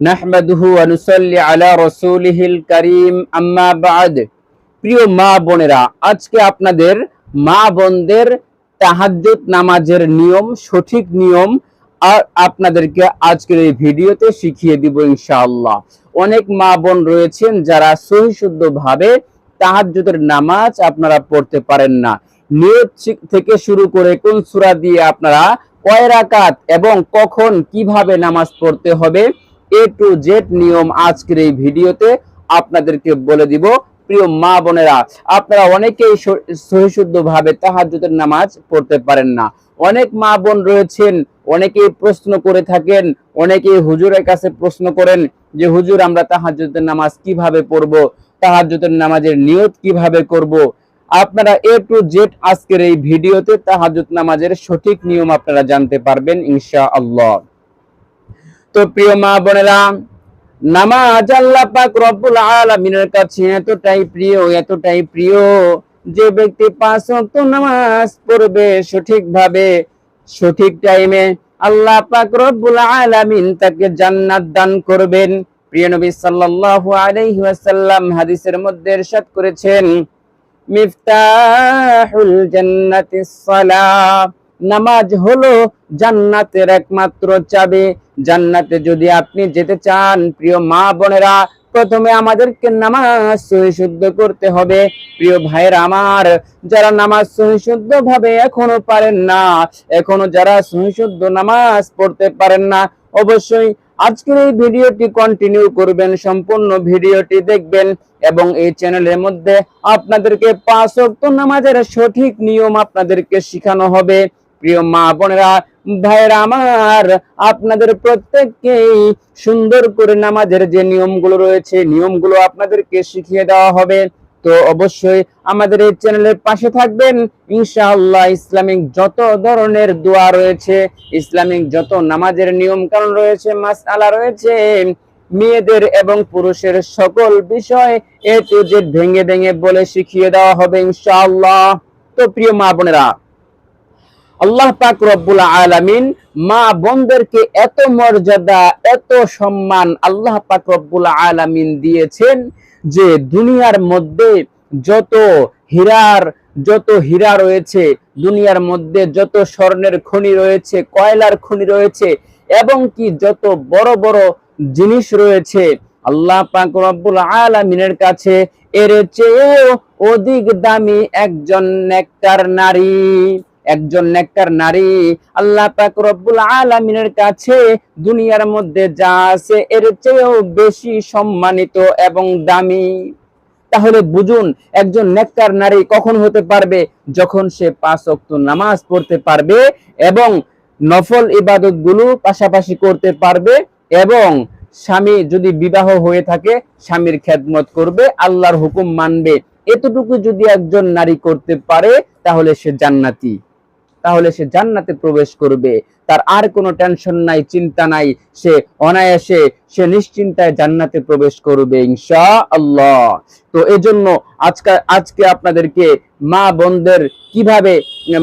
নাহমাদুহু আনুসল্লি আলা রসুলহিল করিম। আম্মা বাদ। প্রিয় মা বোনেরা, আজকে আপনাদের মা বোনদের তাহাজ্জুদ নামাজের নিয়ম, সঠিক নিয়ম আর আপনাদেরকে আজকের এই ভিডিওতে শিখিয়ে দিব ইনশাআল্লাহ। অনেক মা বোন রয়েছেন যারা সহিশুদ্ধভাবে তাহাজ্জুদের নামাজ আপনারা পড়তে পারেন না। নিয়ত থেকে শুরু করে কোন সূরা দিয়ে আপনারা কয় রাকাত এবং কখন কীভাবে নামাজ পড়তে হবে এ টু জেড নিয়ম আজকের এই ভিডিওতে আপনাদেরকে বলে দিব। প্রিয় মা বোনেরা, আপনারা অনেকেই সহিশুদ্ধ ভাবে তাহাজ্জুদের নামাজ পড়তে পারেন না। অনেক মা বোন রয়েছেন, অনেকেই প্রশ্ন করে থাকেন, অনেকেই হুজুরের কাছে প্রশ্ন করেন যে, হুজুর, আমরা তাহাজ্জুদের নামাজ কীভাবে পড়ব? তাহাজ্জুদের নামাজের নিয়ত কীভাবে করব? আপনারা এ টু জেড আজকের এই ভিডিওতে তাহাজ্জুদ নামাজের সঠিক নিয়ম আপনারা জানতে পারবেন, ইনশাআল্লাহ। তো প্রিয় মা বোনেরা, নামাজ আল্লাহ পাক রব্বুল আলামিনের কাছে এতটাই প্রিয় এতটাই প্রিয় যে ব্যক্তি পাঁচ ওয়াক্ত নামাজ পড়বে সঠিকভাবে, সঠিক টাইমে আল্লাহ পাক রব্বুল আলামিন তাকে জান্নাত দান করবেন। প্রিয় নবী সাল্লাল্লাহু আলাইহি ওয়াসাল্লাম হাদিসের মধ্যে ইরশাদ করেছেন, মিফতাহুল জান্নাতিস সালাহ। নামাজ হলো জান্নাতের একমাত্র চাবি। জান্নাতে যদি আপনি যেতে চান, প্রিয় মা বোনেরা, প্রথমে আমাদেরকে নামাজ সহিশুদ্ধ করতে হবে। প্রিয় ভাইয়ের আমার, যারা নামাজ সহিশুদ্ধ ভাবে এখনও পারেন না, এখনও যারা সহিশুদ্ধ নামাজ পড়তে পারেন না, অবশ্যই আজকের এই ভিডিওটি কন্টিনিউ করবেন, সম্পূর্ণ ভিডিওটি দেখবেন এবং এই চ্যানেলের মধ্যে আপনাদেরকে পাঁচ নামাজের সঠিক নিয়ম আপনাদেরকে শেখানো হবে। প্রিয় মা বোনেরা, ভাইয়েরা আমার, আপনাদের প্রত্যেককেই সুন্দর করে নামাজের যে নিয়মগুলো রয়েছে, নিয়মগুলো আপনাদেরকে শিখিয়ে দেওয়া হবে। তো অবশ্যই আমাদের এই চ্যানেলের পাশে থাকবেন। ইনশাআল্লাহ ইসলামিক যত ধরনের দোয়া রয়েছে, ইসলামিক যত নামাজের নিয়ম কানুন রয়েছে, মাসআলা রয়েছে, মেয়েদের এবং পুরুষের সকল বিষয় এ টু জেড ভেঙে ভেঙে বলে শিখিয়ে দেওয়া হবে ইনশাআল্লাহ। তো প্রিয় মা বোনেরা আল্লাহ পাক রব্বুল আলামিন মা বোনদেরকে এত মর্যাদা, এত সম্মান আল্লাহ পাক রব্বুল আলামিন দিয়েছেন যে দুনিয়ার মধ্যে যত হীরার, যত হীরা রয়েছে, দুনিয়ার মধ্যে যত স্বর্ণের খনি রয়েছে, কয়লার খনি রয়েছে এবং কি যত বড় বড় জিনিস রয়েছে, আল্লাহ পাক রব্বুল আলামিনের কাছে এর চেয়েও অধিক দামি একজন নেককার নারী। একজন নেককার নারী আল্লাহ পাক রব্বুল আলামিনের কাছে দুনিয়ার মধ্যে যা আছে এর চেয়েও বেশি সম্মানিত এবং দামি। তাহলে বুঝুন, একজন নেককার নারী কখন হতে পারবে? যখন সে পাঁচ ওয়াক্ত নামাজ পড়তে পারবে এবং নফল ইবাদতগুলো পাশাপাশি করতে পারবে এবং স্বামী যদি বিবাহ হয়ে থাকে, স্বামীর খেদমত করবে, আল্লাহর হুকুম মানবে। এতটুকু যদি একজন নারী করতে পারে, তাহলে সে জান্নাতি। তাহলে সে জান্নাতে প্রবেশ করবে। তার আর কোনো টেনশন নাই, চিন্তা নাই। সে অনায়াসে, সে নিশ্চিন্তায় জান্নাতে প্রবেশ করবে ইনশা আল্লাহ তো এজন্য আজকে আজকে আপনাদেরকে মা বোনদের কীভাবে,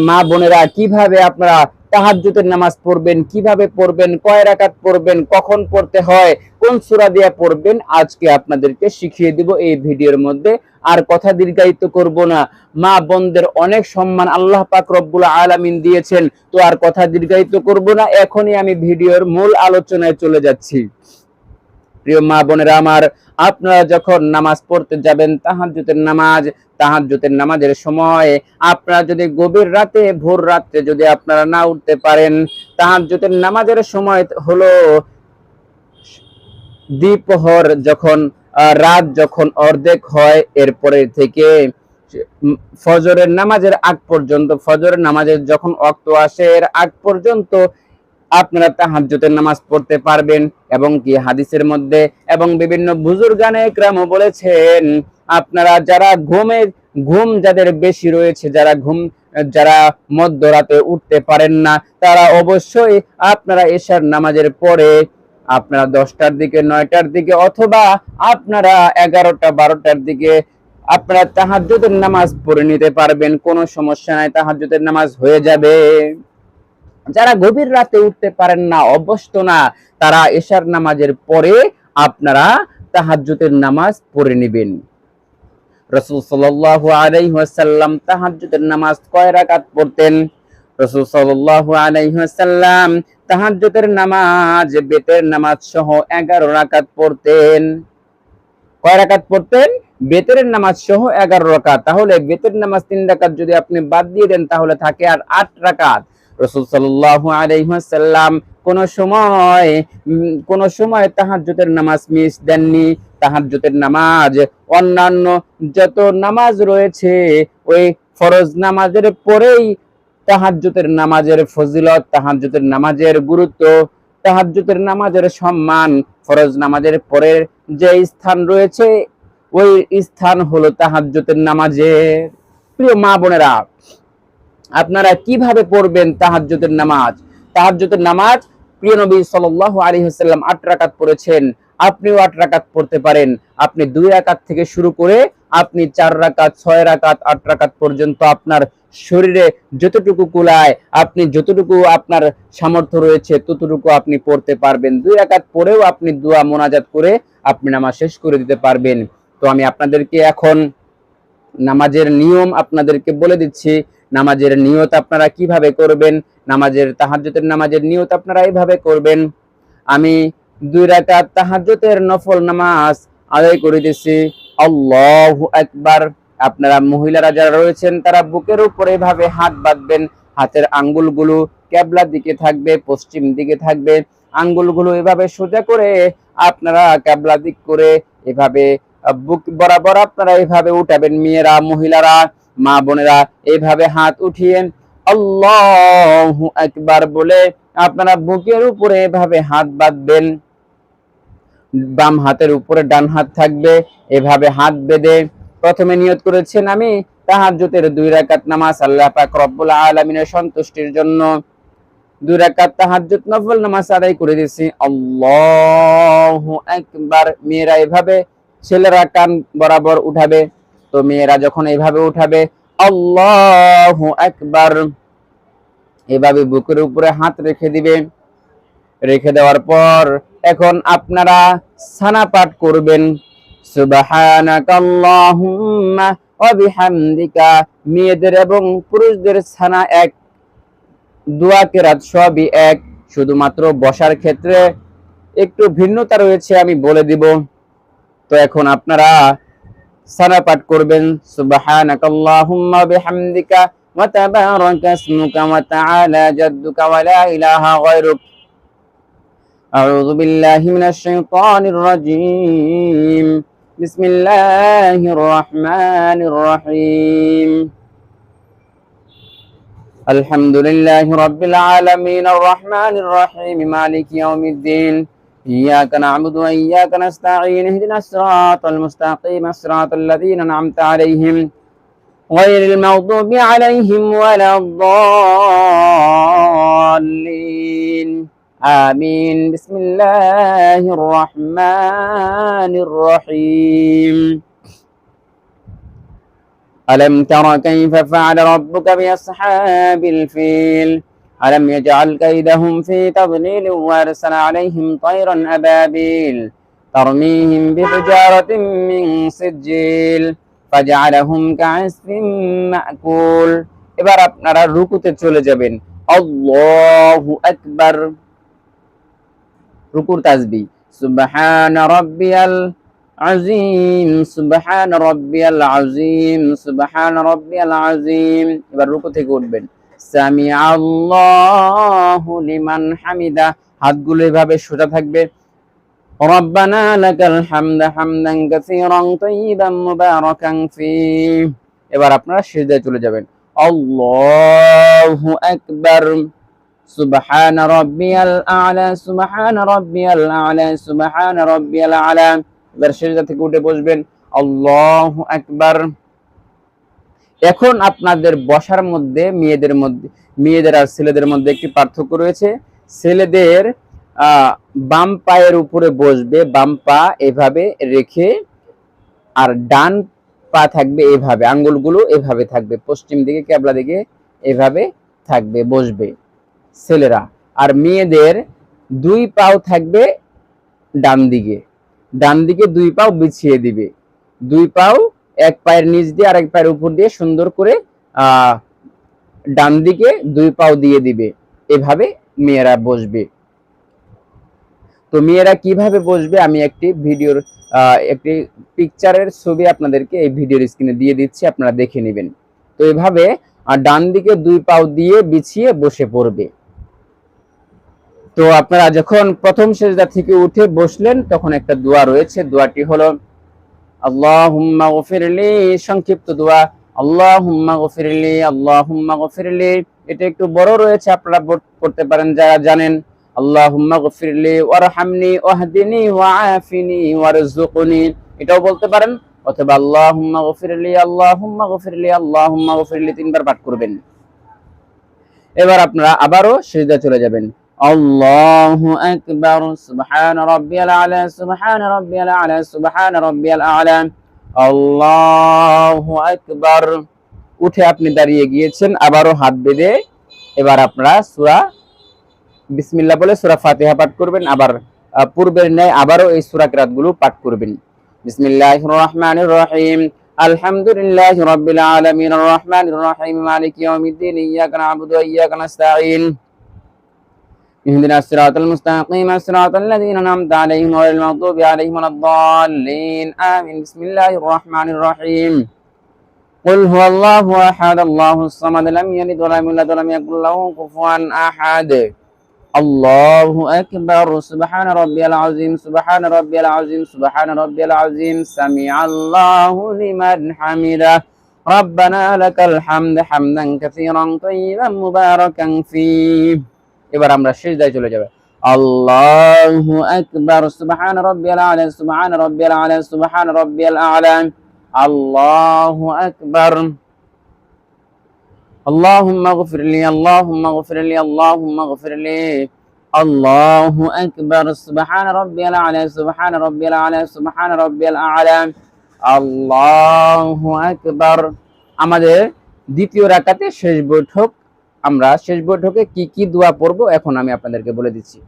মা বোনেরা কীভাবে আপনারা তাহাজ্জুদের নামাজ পড়বেন, কীভাবে পড়বেন, কয় রাকাত পড়বেন, কখন পড়তে হয়, কোন সুরা দিয়ে পড়বেন, আজকে আপনাদেরকে শিখিয়ে দিব এই ভিডিওর মধ্যে। আর কথা দীর্ঘায়িত করব না। মা বোনদের অনেক সম্মান আল্লাহ পাক রব্বুল আলামিন দিয়েছেন। তো আর কথা দীর্ঘায়িত করব না, এখনই আমি ভিডিওর মূল আলোচনায় চলে যাচ্ছি। প্রিয় মা বোনেরা, আমার আপনারা যখন নামাজ পড়তে যাবেন, তাহাজ্জুদের নামাজ, তাহাজ্জুদের নামাজের সময় আপনারা যদি গভীর রাতে, ভোর রাতে যদি আপনারা না উঠতে পারেন, তাহাজ্জুদের নামাজের সময় হলো দ্বিপ্রহর যখন রাত যখন অর্ধেক হয়, এরপরে থেকে ফজরের নামাজের আগ পর্যন্ত, ফজরের নামাজের যখন অক্ত আসে, এর আগ পর্যন্ত আপনারা তাহাজ্জুদের নামাজ পড়তে পারবেন এবং কি হাদিসের মধ্যে এবং বিভিন্ন বুজুর্গানে একরামও বলেছেন, আপনারা যারা ঘুমের ঘুম যাদের বেশি রয়েছে, যারা ঘুম, যারা মধ্যরাতে উঠতে পারেন না, তারা অবশ্যই আপনারা এশার নামাজের পরে আপনারা দশটার দিকে, নয়টার দিকে অথবা আপনারা এগারোটা, বারোটার দিকে আপনারা তাহাজ্জুদের নামাজ পড়ে নিতে পারবেন, কোনো সমস্যা নাই, তাহাজ্জুদের নামাজ হয়ে যাবে। যারা গভীর রাতে উঠতে পারেন না, অভ্যস্ত না, তারা এশার নামাজের পরে আপনারা তাহাজ্জুদের নামাজ পড়ে নেবেন। রসুল সাল্লাল্লাহু আলাইহি ওয়াসাল্লাম তাহাজ্জুদের নামাজ কয় রাকাত পড়তেন? রসুল সাল্লাল্লাহু আলাইহি তাহাজ্জুদের নামাজ, বেতের নামাজ সহ 11 রাকাত পড়তেন। কয় রাকাত পড়তেন? বেতের নামাজ সহ 11 রাকাত। তাহলে বেতের নামাজ তিন রাকাত যদি আপনি বাদ দিয়ে দেন, তাহলে থাকে আর আট রাকাত। রসুল সাল্লাল্লাহু আলাইহি কোন সময় কোন সময় তাহাজ্জুদের নামাজ মিস দেননি। তাহাজ্জুদের নামাজ, অন্যান্য যত নামাজ রয়েছে, ওই ফরজ নামাজের পরেই তাহাজ্জুদের নামাজের ফজিলত, তাহাজ্জুদের নামাজের গুরুত্ব, তাহাজ্জুদের নামাজের সম্মান, ফরজ নামাজের পরের যে স্থান রয়েছে, ওই স্থান হলো তাহাজ্জুদের নামাজের। প্রিয় মা বোনেরা আপনারা কীভাবে পড়বেন তাহাজ্জুদের নামাজ? তাহাজ্জুদের নামাজ প্রিয় নবী সাল্লাল্লাহু আলাইহি ওয়াসাল্লাম 8 রাকাত পড়েছেন, আপনিও আট রাকাত পড়তে পারেন। আপনি দুই রাকাত থেকে শুরু করে আপনি 4 রাকাত 6 রাকাত, আট রাকাত পর্যন্ত আপনার শরীরে যতটুকু কুলায়, আপনি যতটুকু আপনার সামর্থ্য রয়েছে, ততটুকু আপনি পড়তে পারবেন। দুই রাকাত পরেও আপনি দোয়া মোনাজাত করে আপনি নামাজ শেষ করে দিতে পারবেন। তো আমি আপনাদেরকে এখন নামাজের নিয়ম আপনাদেরকে বলে দিচ্ছি। নামাজের নিয়ত আপনারা কীভাবে করবেন? নামাজের তাহাজ্জুদের নামাজের নিয়ত আপনারা এইভাবে করবেন? আমি দুই রাকাত তাহাজ্জুদের নফল নামাজ আদায় করে দিছি আল্লাহু আকবার। আপনারা মহিলারা যারা রয়েছেন, তারা বুকের উপরে এভাবে হাত বাঁধবেন। হাতের আঙ্গুলগুলো ক্যাবলার দিকে থাকবে, পশ্চিম দিকে থাকবে। আঙ্গুলগুলো এভাবে সোজা করে আপনারা ক্যাবলা দিক করে এভাবে বুক বরাবর আপনারা এভাবে উঠাবেন। মেয়েরা, মহিলারা মা বোনেরা এইভাবে হাত উঠিয়ে আল্লাহু আকবার বলে আপনারা বুকের উপরে এভাবে হাত বাঁধবেন। বাম হাতের উপরে ডান হাত থাকবে, এভাবে হাত বেঁধে প্রথমে নিয়ত করেছেন আমি, তাহাজ্জুদের দুই রাকাত নামাজ আল্লাহ পাক রব্বুল আলামিনের সন্তুষ্টির জন্য। দুই রাকাত তাহাজ্জুদ, নফল নামাজ আদায় করে দিয়েছি। আল্লাহু আকবার, মেয়েরা এভাবে ছেলেরা কান বরাবর উঠাবে। তো মেয়েরা যখন এভাবে উঠাবে, আল্লাহ একবার এভাবে বুকের উপরে হাত রেখে দিবে। রেখে দেওয়ার পর এখন আপনারা সানা পাঠ করবেন। মেয়েদের এবং পুরুষদের সানা এক, দোয়া, কেরাত সবই এক। শুধুমাত্র বসার ক্ষেত্রে একটু ভিন্নতা রয়েছে, আমি বলে দিব। তো এখন আপনারা সারা পাঠ করবেন, সুবহানাকাল্লাহুম্মা বিহামদিকা ওয়া তাবারাকা ইসমুকা ওয়া তাআলা জাদ্দুকা ওয়া লা ইলাহা গায়রুক। আউযু বিল্লাহি মিনাশ শাইতানির রাজীম। বিসমিল্লাহির রহমানির রহিম। আলহামদুলিল্লাহি রাব্বিল আলামিন। আর রহমানির রহিম। মালিকি ইয়াউমিদ্দিন। إياك نعبد وإياك نستعين اهدنا الصراط المستقيم الصراط الذين أنعمت عليهم غير المغضوب عليهم ولا الضالين. آمين. بسم الله الرحمن الرحيم. ألم تر كيف فعل ربك بأصحاب الفيل؟ ألم يجعل كيدهم في تضليل وأرسل عليهم طيرا أبابيل ترميهم بحجارة من سجيل فجعلهم كعصف مأكول এবার আপনারা রুকুতে চলে যাবেন আল্লাহু আকবার রুকুর তাসবি সুবহান রাব্বিয়াল আজিম সুবহান রাব্বিয়াল আজিম সুবহান রাব্বিয়াল আজিম এবার রুকু থেকে উঠবেন সামি আল্লাহ লিমান হামিদা। হাতগুলো এভাবে সোজা থাকবে। রব্বানা লাকাল হামদা হামদান কাসীরান তাইয়িবান মুবারাকান ফি এবার আপনারা সিজদায় চলে যাবেন। আল্লাহু আকবার। সুবহান রাব্বিয়াল আ'লা, সুবহান রাব্বিয়াল আ'লা, সুবহান রাব্বিয়াল এবার সিজদা থেকে উঠে বসবেন। আল্লাহু একবার এখন আপনাদের বসার মধ্যে মেয়েদের মধ্যে, মেয়েদের আর ছেলেদের মধ্যে একটি পার্থক্য রয়েছে। ছেলেদের বাম পায়ের উপরে বসবে, বাম পা এভাবে রেখে আর ডান পা থাকবে এভাবে, আঙ্গুলগুলো এভাবে থাকবে, পশ্চিম দিকে কেবলা দিকে এভাবে থাকবে, বসবে ছেলেরা। আর মেয়েদের দুই পাও থাকবে ডান দিকে ডান দিকে দুই পাও বিছিয়ে দিবে, দুই পাও এক পায়ের নিচ দিয়ে আর এক পায়ের উপর দিয়ে সুন্দর করে ডান দিকে দুই পাও দিয়ে দিবে। এভাবে মেয়েরা বসবে। তো মেয়েরা কীভাবে বসবে আমি একটি ভিডিওর একটি পিকচারের ছবি আপনাদেরকে এই ভিডিওর স্ক্রিনে দিয়ে দিচ্ছি, আপনারা দেখে নেবেন। তো এভাবে ডান দিকে দুই পাও দিয়ে বিছিয়ে বসে পড়বে। তো আপনারা যখন প্রথম সেজদা থেকে উঠে বসলেন, তখন একটা দোয়া রয়েছে। দোয়াটি হলো আল্লাহুম্মা গফিরলি, সংক্ষিপ্ত দোয়া। আল্লাহুম্মা গফিরলি আল্লাহুম্মা গফিরলি। এটা একটু বড় রয়েছে, আপনারা পড়তে পারেন, যারা জানেন। আল্লাহুম্মা গফিরলি, ওয়ারহামনি, ওয়াহদিনি, ওয়াআফিনি ওয়ারজুকনি এটাও বলতে পারেন, অথবা আল্লাহুম্মা গফিরলি আল্লাহুম্মা গফিরলি আল্লাহুম্মা গফিরলি তিনবার পাঠ করবেন। এবার আপনারা আবারও সিজদা চলে যাবেন। আল্লাহু আকবার, সুবহান রাব্বিয়াল আলা, সুবহান রাব্বিয়াল আলা, সুবহান রাব্বিয়াল আলা। আল্লাহু আকবার। উঠে আপনি দাঁড়িয়ে গিয়েছেন, আবারও হাত বেঁধে এবার আপনারা সূরা বিসমিল্লাহ বলে সূরা ফাতিহা পাঠ করবেন, আবার পূর্বের ন্যায় আবারও এই সূরা কিরাতগুলো পাঠ করবেন। বিসমিল্লাহির রহমানির রহিম। আলহামদুলিল্লাহি রাব্বিল আলামিন, আর রহমানির রহিম। মালিকি ইয়াউমিদ্দিন, ইয়াকা না'বুদু ওয়া ইয়াকা নাস্তাঈন। اهدنا الصراط المستقيم صراط الذين أنعمت عليهم غير المغضوب عليهم ولا الضالين. آمين. بسم الله الرحمن الرحيم. قل هو الله أحد الله الصمد لم يلد ولم يولد ولم يكن له كفوا أحد. الله أكبر. سبحان ربي العظيم سبحان ربي العظيم سبحان ربي العظيم. سمع الله لمن حمده. ربنا لك الحمد حمدا كثيرا طيبا مباركا فيه. এবার আমরা সিজদায় চলে যাবে আল্লাহু আকবার সুবহান রাব্বিয়াল আলা সুবহান রাব্বিয়াল আলা সুবহান রাব্বিয়াল আলা আল্লাহু আকবার اللهم اغفر لي اللهم اغفر لي اللهم اغفر لي الله أكبر سبحان ربي الأعلى سبحان ربي الأعلى سبحان ربي الأعلى আল্লাহু আকবার আমাদের দ্বিতীয় রাকাতে শেষ বৈঠক আমরা শেষ বৈঠকে কি কি দোয়া পড়ব এখন আমি আপনাদেরকে বলে দিচ্ছি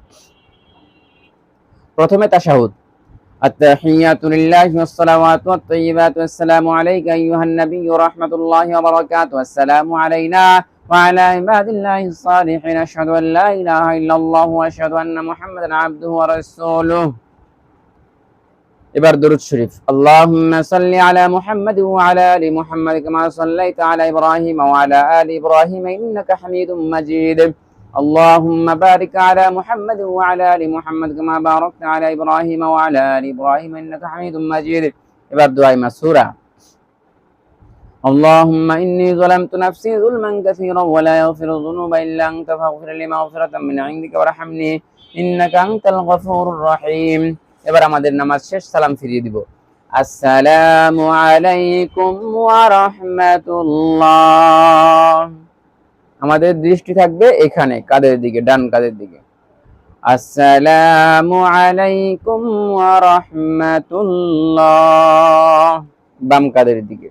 প্রথমে তাশাহুদ التحيات لله والصلوات والطيبات والسلام عليك أيها النبي ورحمة الله وبركاته والسلام علينا وعلى عباد الله الصالحين أشهد أن لا إله إلا الله وأشهد أن محمدا عبده ورسوله এবার দরুদ শরীফ আল্লাহুম্মা সাল্লি আলা মুহাম্মাদ ওয়া আলা আলি মুহাম্মাদ কামা সাল্লাইতা আলা ইব্রাহিম ওয়া আলা আলি ইব্রাহিম ইন্নাকা হামিদুম মাজিদ اللهم بارك على محمد وعلى ال محمد كما باركت على ابراهيم وعلى ال ابراهيم انك حميد مجيد এবার দোয়াই মাসুরা اللهم إني ظلمت نفسي ظلما كثيرا ولا يغفر الذنوب إلا أنت فاغفر لي مغفرة من عندك وارحمني إنك أنت الغفور الرحيم এবার আমাদের নামাজ শেষ, সালাম ফিরিয়ে দিব। আসসালামু আলাইকুম রাহমাতুল্লাহ। আমাদের দৃষ্টি থাকবে এখানে, কাদের দিকে? ডান কাদের দিকে? আসসালামু আলাইকুম রাহমাতুল্লাহ। বাম কাদের দিকে?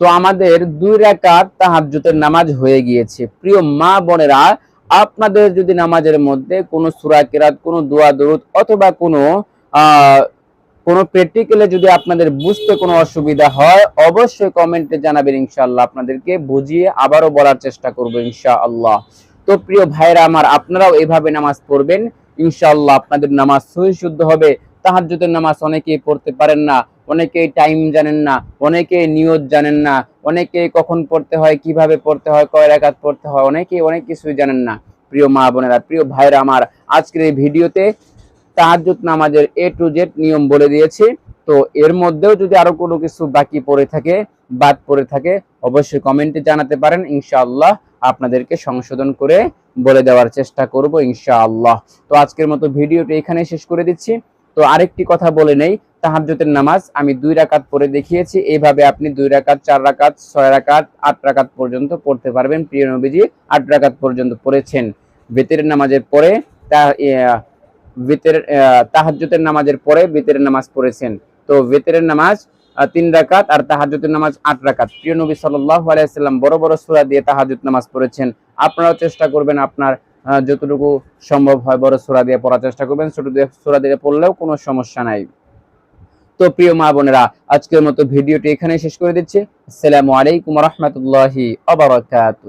তো আমাদের দুই রাকাত তাহাজ্জুদের নামাজ হয়ে গিয়েছে। প্রিয় মা বোনেরা আপনাদের যদি নামাজের মধ্যে কোনো সূরা কিরাত, কোনো দোয়া, দরুদ অথবা কোনো কোনো প্র্যাকটিক্যালে যদি আপনাদের বুঝতে কোনো অসুবিধা হয়, অবশ্যই কমেন্টে জানাবেন ইনশাআল্লাহ। আপনাদেরকে বুঝিয়ে আবারও বলার চেষ্টা করব ইনশাআল্লাহ। তো প্রিয় ভাইরা আমার, আপনারাও এভাবে নামাজ পড়বেন। ইনশাআল্লাহ আপনাদের নামাজ সহি শুদ্ধ হবে। তাহাজ্জুদের নামাজ অনেকেই পড়তে পারেন না। অনেকেই টাইম জানেন না অনেকেই নিয়ত জানেন না অনেকেই কখন পড়তে হয়, কীভাবে পড়তে হয়, কয় রাকাত পড়তে হয় অনেকেই অনেক কিছুই জানেন না। প্রিয় মা বোনেরা, প্রিয় ভাইরা আমার, আজকের এই ভিডিওতে তাহাজ্জুদ নামাজের এ টু জেড নিয়ম বলে দিয়েছি। তো এর মধ্যেও যদি আরও কোনো কিছু বাকি পড়ে থাকে, বাদ পড়ে থাকে, অবশ্যই কমেন্টে জানাতে পারেন। ইনশাআল্লাহ আপনাদেরকে সংশোধন করে বলে দেওয়ার চেষ্টা করব, ইনশাআল্লাহ। তো আজকের মতো ভিডিওটি এখানে শেষ করে দিচ্ছি। তো আরেকটি কথা বলে নেই তাহাজ্জুদের নামাজ আমি দুই রাকাত পড়ে দেখিয়েছি। এইভাবে আপনি দুই রাকাত, চার রাকাত, ছয় রাকাত, আট রাকাত পর্যন্ত পড়তে পারবেন, প্রিয় নবীজি। আট রাকাত পর্যন্ত পড়েছেন। বেতের নামাজের পরে তা বেতের তাহাজ্জুদের নামাজের পরে বেতের নামাজ পড়েছেন। তো বেতের নামাজ তিন রাকাত আর তাহাজ্জুদের নামাজ আট রাকাত। প্রিয় নবী সাল্লাল্লাহু আলাইহি সাল্লাম বড় বড় সূরা দিয়ে তাহাজ্জুদ নামাজ পড়েছেন। আপনারাও চেষ্টা করবেন আপনার যতটুকু সম্ভব হয় বড় সূরা দিয়ে পড়ার চেষ্টা করবেন। ছোট দিয়ে সূরা দিয়ে পড়লেও কোনো সমস্যা নাই। তো প্রিয় মা বোনেরা, আজকের মতো ভিডিওটি এখানে শেষ করে দিচ্ছি। আসসালামু আলাইকুম রহমতুল্লাহি আবরাকাতু